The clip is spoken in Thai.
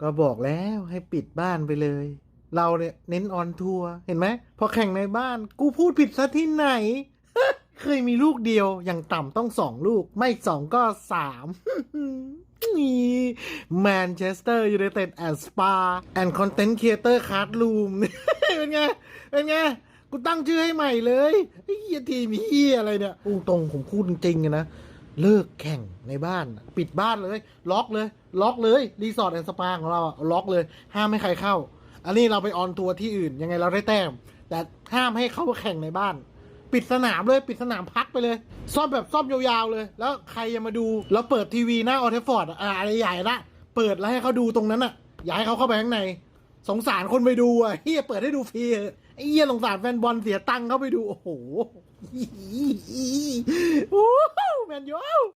ก็บอกแล้วให้ปิดบ้านไปเลย เราเนี่ยเน้นออนทัวร์เห็นไหมพอแข่งในบ้าน กูพูดผิดซะที่ไหน เคยมีลูกเดียว อย่างต่ำต้องสองลูก ไม่สองก็สามนี่แมนเชสเตอร์ยูไนเต็ดแอนด์สปาแอนด์คอนเทนต์ครีเอเตอร์คาร์ดลูมเป็นไง เป็นไง กูตั้งชื่อให้ใหม่เลยไอ้เฮียทีมเฮียอะไรเนี่ยพูดตรงผมพูดจริงๆนะเลิกแข่งในบ้าน ปิดบ้านเลย ล็อกเลย ล็อกเลยรีสอร์ทแอนด์สปาของเราล็อกเลย ห้ามไม่ใครเข้า อันนี้เราไปออนทัวร์ที่อื่น ยังไงเราได้แต้ม แต่ห้ามให้เข้าแข่งในบ้าน ปิดสนามเลย ปิดสนามพักไปเลย ซ่อมแบบซ่อมยาวๆเลย แล้วใครจะมาดูแล้วเปิดทีวีหน้าออเทฟฟอร์ดอะไรใหญ่ละเปิดแล้วให้เขาดูตรงนั้นอะอย่าให้เขาเข้าไปข้างใน สงสารคนไปดูอะเฮียเปิดให้ดูฟรีไอ้เฮียสงสารแฟนบอลเสียตังค์เข้าไปดู โอ้โหโอ้โหแมนยู